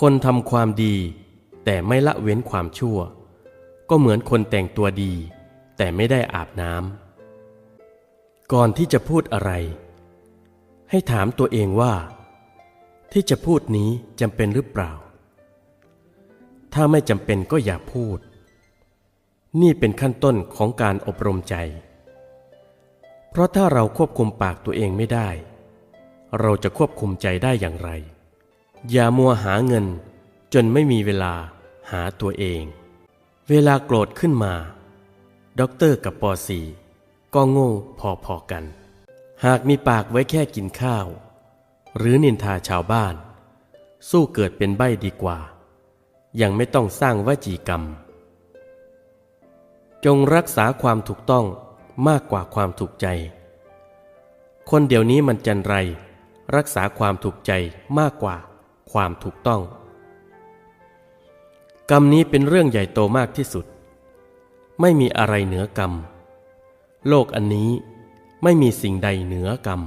คนทำความดี แต่ไม่ละเว้นความชั่ว ก็เหมือนคนแต่งตัวดี แต่ไม่ได้อาบน้ำก่อนที่จะพูดอะไร ให้ถามตัวเองว่า ที่จะพูดนี้จำเป็นหรือเปล่า ถ้าไม่จำเป็นก็อย่าพูด นี่เป็นขั้นต้นของการอบรมใจ เพราะถ้าเราควบคุมปากตัวเองไม่ได้ เราจะควบคุมใจได้อย่างไร อย่ามัวหาเงิน จนไม่มีเวลาหาตัวเอง เวลาโกรธขึ้นมาด็อกเตอร์กับปอสีก็โง่พอๆกัน หากมีปากไว้แค่กินข้าว หรือนินทาชาวบ้าน สู้เกิดเป็นใบ้ดีกว่า ยังไม่ต้องสร้างวจีกรรม จงรักษาความถูกต้องมากกว่าความถูกใจ คนเดี๋ยวนี้มันจันไร รักษาความถูกใจมากกว่า ความถูกต้อง กรรมนี้เป็นเรื่องใหญ่โตมากที่สุด ไม่มีอะไรเหนือกรรม โลกอันนี้ไม่มีสิ่งใดเหนือกรรม